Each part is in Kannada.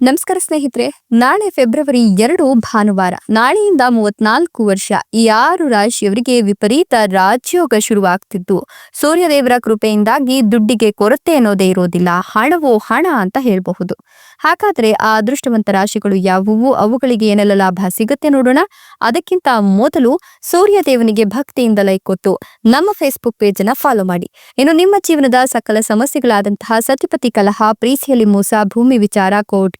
ನಮಸ್ಕಾರ ಸ್ನೇಹಿತರೆ, ನಾಳೆ ಫೆಬ್ರವರಿ ಎರಡು ಭಾನುವಾರ, ನಾಳೆಯಿಂದ ಮೂವತ್ನಾಲ್ಕು ವರ್ಷ, ಈ ಆರು ರಾಶಿಯವರಿಗೆ ವಿಪರೀತ ರಾಜ್ಯೋಗ ಶುರುವಾಗ್ತಿದ್ದು. ಸೂರ್ಯದೇವರ ಕೃಪೆಯಿಂದಾಗಿ ದುಡ್ಡಿಗೆ ಕೊರತೆ ಅನ್ನೋದೇ ಇರೋದಿಲ್ಲ, ಹಣವೋ ಹಣ ಅಂತ ಹೇಳಬಹುದು. ಹಾಗಾದ್ರೆ ಆ ಅದೃಷ್ಟವಂತ ರಾಶಿಗಳು ಯಾವುವು? ಅವುಗಳಿಗೆ ಏನೆಲ್ಲ ಲಾಭ ಸಿಗುತ್ತೆ ನೋಡೋಣ. ಅದಕ್ಕಿಂತ ಮೊದಲು ಸೂರ್ಯದೇವನಿಗೆ ಭಕ್ತಿಯಿಂದ ಲೈಕ್ ಕೊಟ್ಟು ನಮ್ಮ ಫೇಸ್ಬುಕ್ ಪೇಜ್ ಅನ್ನ ಫಾಲೋ ಮಾಡಿ. ಇನ್ನು ನಿಮ್ಮ ಜೀವನದ ಸಕಲ ಸಮಸ್ಯೆಗಳಾದಂತಹ ಸತಿಪತಿ ಕಲಹ, ಪ್ರೀತಿಯಲ್ಲಿ ಮೋಸ, ಭೂಮಿ ವಿಚಾರ ಕೋರ್ಟ್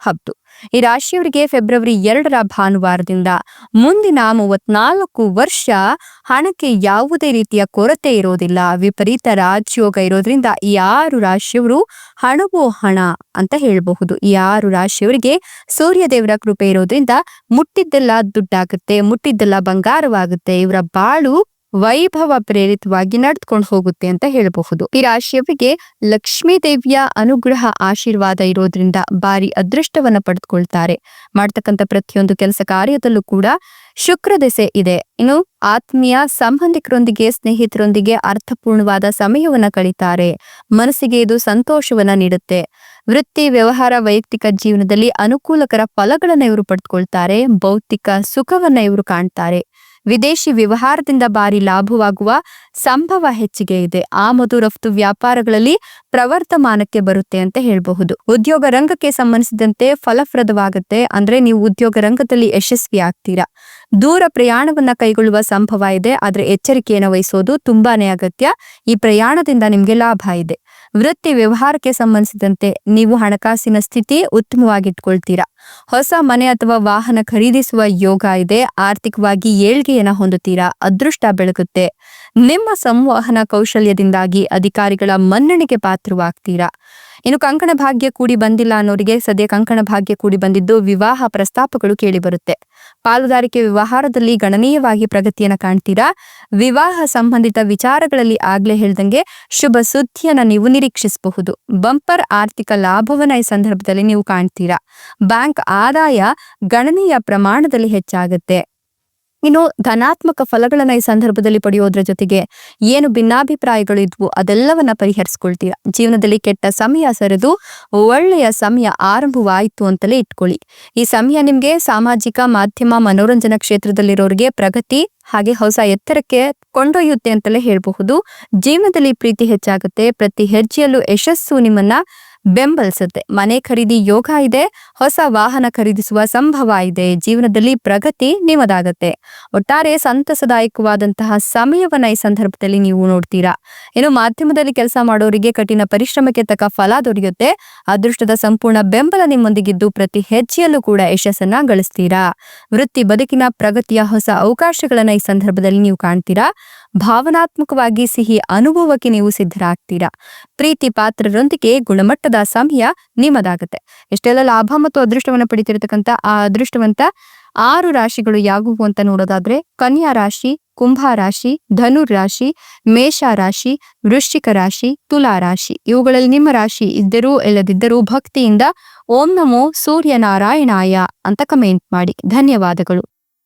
ಹೌದು ಈ ರಾಶಿಯವರಿಗೆ ಫೆಬ್ರವರಿ ಎರಡರ ಭಾನುವಾರದಿಂದ ಮುಂದಿನ ಮೂವತ್ನಾಲ್ಕು ವರ್ಷ ಹಣಕ್ಕೆ ಯಾವುದೇ ರೀತಿಯ ಕೊರತೆ ಇರೋದಿಲ್ಲ. ವಿಪರೀತ ರಾಜ್ಯೋಗ ಇರೋದ್ರಿಂದ ಈ ಆರು ರಾಶಿಯವರು ಹಣವೋ ಹಣ ಅಂತ ಹೇಳಬಹುದು. ಈ ಆರು ರಾಶಿಯವರಿಗೆ ಸೂರ್ಯದೇವರ ಕೃಪೆ ಇರೋದ್ರಿಂದ ಮುಟ್ಟಿದ್ದೆಲ್ಲ ದುಡ್ಡಾಗುತ್ತೆ, ಮುಟ್ಟಿದ್ದೆಲ್ಲ ಬಂಗಾರವಾಗುತ್ತೆ. ಇವರ ಬಾಳು ವೈಭವ ಪ್ರೇರಿತವಾಗಿ ನಡೆದುಕೊಂಡು ಹೋಗುತ್ತೆ ಅಂತ ಹೇಳಬಹುದು. ಈ ರಾಶಿಯವರಿಗೆ ಲಕ್ಷ್ಮೀ ದೇವಿಯ ಅನುಗ್ರಹ, ಆಶೀರ್ವಾದ ಇರೋದ್ರಿಂದ ಭಾರಿ ಅದೃಷ್ಟವನ್ನ ಪಡೆದುಕೊಳ್ತಾರೆ. ಮಾಡ್ತಕ್ಕಂಥ ಪ್ರತಿಯೊಂದು ಕೆಲಸ ಕಾರ್ಯದಲ್ಲೂ ಕೂಡ ಶುಕ್ರ ದೆಸೆ ಇದೆ. ಇನ್ನು ಆತ್ಮೀಯ ಸಂಬಂಧಿಕರೊಂದಿಗೆ, ಸ್ನೇಹಿತರೊಂದಿಗೆ ಅರ್ಥಪೂರ್ಣವಾದ ಸಮಯವನ್ನ ಕಳೀತಾರೆ. ಮನಸ್ಸಿಗೆ ಇದು ಸಂತೋಷವನ್ನ ನೀಡುತ್ತೆ. ವೃತ್ತಿ, ವ್ಯವಹಾರ, ವೈಯಕ್ತಿಕ ಜೀವನದಲ್ಲಿ ಅನುಕೂಲಕರ ಫಲಗಳನ್ನ ಇವರು ಪಡೆದುಕೊಳ್ತಾರೆ. ಭೌತಿಕ ಸುಖವನ್ನ ಇವರು ಕಾಣ್ತಾರೆ. ವಿದೇಶಿ ವ್ಯವಹಾರದಿಂದ ಬಾರಿ ಲಾಭವಾಗುವ ಸಂಭವ ಹೆಚ್ಚಿಗೆ ಇದೆ. ಆಮದು ರಫ್ತು ವ್ಯಾಪಾರಗಳಲ್ಲಿ ಪ್ರವರ್ತಮಾನಕ್ಕೆ ಬರುತ್ತೆ ಅಂತ ಹೇಳಬಹುದು. ಉದ್ಯೋಗ ರಂಗಕ್ಕೆ ಸಂಬಂಧಿಸಿದಂತೆ ಫಲಪ್ರದವಾಗುತ್ತೆ. ಅಂದ್ರೆ ನೀವು ಉದ್ಯೋಗ ರಂಗದಲ್ಲಿ ಯಶಸ್ವಿ ಆಗ್ತೀರಾ. ದೂರ ಪ್ರಯಾಣವನ್ನ ಕೈಗೊಳ್ಳುವ ಸಂಭವ ಇದೆ. ಆದ್ರೆ ಎಚ್ಚರಿಕೆಯನ್ನು ವಹಿಸೋದು ತುಂಬಾನೇ ಅಗತ್ಯ. ಈ ಪ್ರಯಾಣದಿಂದ ನಿಮ್ಗೆ ಲಾಭ ಇದೆ. ವೃತ್ತಿ ವ್ಯವಹಾರಕ್ಕೆ ಸಂಬಂಧಿಸಿದಂತೆ ನೀವು ಹಣಕಾಸಿನ ಸ್ಥಿತಿ ಉತ್ತಮವಾಗಿಟ್ಕೊಳ್ತೀರಾ. ಹೊಸ ಮನೆ ಅಥವಾ ವಾಹನ ಖರೀದಿಸುವ ಯೋಗ ಇದೆ. ಆರ್ಥಿಕವಾಗಿ ಏಳ್ಗೆಯನ್ನ ಹೊಂದುತ್ತೀರಾ? ಅದೃಷ್ಟ ಬೆಳಗುತ್ತೆ. ನಿಮ್ಮ ಸಂವಹನ ಕೌಶಲ್ಯದಿಂದಾಗಿ ಅಧಿಕಾರಿಗಳ ಮನ್ನಣೆಗೆ ಪಾತ್ರವಾಗ್ತೀರಾ? ಇನ್ನು ಕಂಕಣ ಭಾಗ್ಯ ಕೂಡಿ ಬಂದಿಲ್ಲ ಅನ್ನೋರಿಗೆ ಸದ್ಯ ಕಂಕಣ ಭಾಗ್ಯ ಕೂಡಿ ಬಂದಿದ್ದು ವಿವಾಹ ಪ್ರಸ್ತಾಪಗಳು ಕೇಳಿ ಬರುತ್ತೆ ಪಾಲುದಾರಿಕೆ ವ್ಯವಹಾರದಲ್ಲಿ ಗಣನೀಯವಾಗಿ ಪ್ರಗತಿಯನ್ನ ಕಾಣ್ತೀರಾ? ವಿವಾಹ ಸಂಬಂಧಿತ ವಿಚಾರಗಳಲ್ಲಿ ಆಗ್ಲೇ ಹೇಳ್ದಂಗೆ ಶುಭ ಸುದ್ದಿಯನ್ನ ನೀವು ನಿರೀಕ್ಷಿಸಬಹುದು. ಬಂಪರ್ ಆರ್ಥಿಕ ಲಾಭವನ್ನ ಈ ಸಂದರ್ಭದಲ್ಲಿ ನೀವು ಕಾಣ್ತೀರಾ? ಬ್ಯಾಂಕ್ ಆದಾಯ ಗಣನೀಯ ಪ್ರಮಾಣದಲ್ಲಿ ಹೆಚ್ಚಾಗುತ್ತೆ. ಇನ್ನು ಧನಾತ್ಮಕ ಫಲಗಳನ್ನ ಈ ಸಂದರ್ಭದಲ್ಲಿ ಪಡೆಯೋದ್ರ ಜೊತೆಗೆ ಏನು ಭಿನ್ನಾಭಿಪ್ರಾಯಗಳು ಇದ್ವು ಅದೆಲ್ಲವನ್ನ ಪರಿಹರಿಸ್ಕೊಳ್ತೀರಾ? ಜೀವನದಲ್ಲಿ ಕೆಟ್ಟ ಸಮಯ ಸರಿದು ಒಳ್ಳೆಯ ಸಮಯ ಆರಂಭವಾಯಿತು ಅಂತಲೇ ಇಟ್ಕೊಳ್ಳಿ. ಈ ಸಮಯ ನಿಮ್ಗೆ ಸಾಮಾಜಿಕ ಮಾಧ್ಯಮ, ಮನೋರಂಜನಾ ಕ್ಷೇತ್ರದಲ್ಲಿರೋರಿಗೆ ಪ್ರಗತಿ ಹಾಗೆ ಹೊಸ ಎತ್ತರಕ್ಕೆ ಕೊಂಡೊಯ್ಯುತ್ತೆ ಅಂತಲೇ ಹೇಳಬಹುದು. ಜೀವನದಲ್ಲಿ ಪ್ರೀತಿ ಹೆಚ್ಚಾಗುತ್ತೆ. ಪ್ರತಿ ಹೆಜ್ಜೆಯಲ್ಲೂ ಯಶಸ್ಸು ನಿಮ್ಮನ್ನ ಬೆಂಬಲಿಸುತ್ತೆ. ಮನೆ ಖರೀದಿ ಯೋಗ ಇದೆ, ಹೊಸ ವಾಹನ ಖರೀದಿಸುವ ಸಂಭವ ಇದೆ, ಜೀವನದಲ್ಲಿ ಪ್ರಗತಿ ನಿಮ್ಮದಾಗತ್ತೆ. ಒಟ್ಟಾರೆ ಸಂತಸದಾಯಕವಾದಂತಹ ಸಮಯವನ್ನ ಈ ಸಂದರ್ಭದಲ್ಲಿ ನೀವು ನೋಡ್ತೀರಾ? ಇನ್ನು ಮಾಧ್ಯಮದಲ್ಲಿ ಕೆಲಸ ಮಾಡೋರಿಗೆ ಕಠಿಣ ಪರಿಶ್ರಮಕ್ಕೆ ತಕ್ಕ ಫಲ ದೊರೆಯುತ್ತೆ. ಅದೃಷ್ಟದ ಸಂಪೂರ್ಣ ಬೆಂಬಲ ನಿಮ್ಮೊಂದಿಗಿದ್ದು ಪ್ರತಿ ಹೆಜ್ಜೆಯಲ್ಲೂ ಕೂಡ ಯಶಸ್ಸನ್ನ ಗಳಿಸ್ತೀರಾ? ವೃತ್ತಿ ಬದುಕಿನ ಪ್ರಗತಿಯ ಹೊಸ ಅವಕಾಶಗಳನ್ನ ಈ ಸಂದರ್ಭದಲ್ಲಿ ನೀವು ಕಾಣ್ತೀರಾ? ಭಾವನಾತ್ಮಕವಾಗಿ ಸಿಹಿ ಅನುಭವಕ್ಕೆ ನೀವು ಸಿದ್ಧರಾಗ್ತೀರಾ? ಪ್ರೀತಿ ಪಾತ್ರರೊಂದಿಗೆ ಗುಣಮಟ್ಟದ ಸಮಯ ನಿಮ್ಮದಾಗುತ್ತೆ. ಎಷ್ಟೆಲ್ಲ ಲಾಭ ಮತ್ತು ಅದೃಷ್ಟವನ್ನು ಪಡಿತಿರತಕ್ಕಂತ ಆ ಅದೃಷ್ಟವಂತ ಆರು ರಾಶಿಗಳು ಯಾವುವು ಅಂತ ನೋಡೋದಾದ್ರೆ, ಕನ್ಯಾ ರಾಶಿ, ಕುಂಭ ರಾಶಿ ಧನುರ್ ರಾಶಿ, ಮೇಷ ರಾಶಿ, ವೃಶ್ಚಿಕ ರಾಶಿ, ತುಲಾ ರಾಶಿ. ಇವುಗಳಲ್ಲಿ ನಿಮ್ಮ ರಾಶಿ ಇದ್ದರೂ ಇಲ್ಲದಿದ್ದರೂ ಭಕ್ತಿಯಿಂದ ಓಂ ನಮೋ ಸೂರ್ಯನಾರಾಯಣಾಯ ಅಂತ ಕಮೆಂಟ್ ಮಾಡಿ. ಧನ್ಯವಾದಗಳು.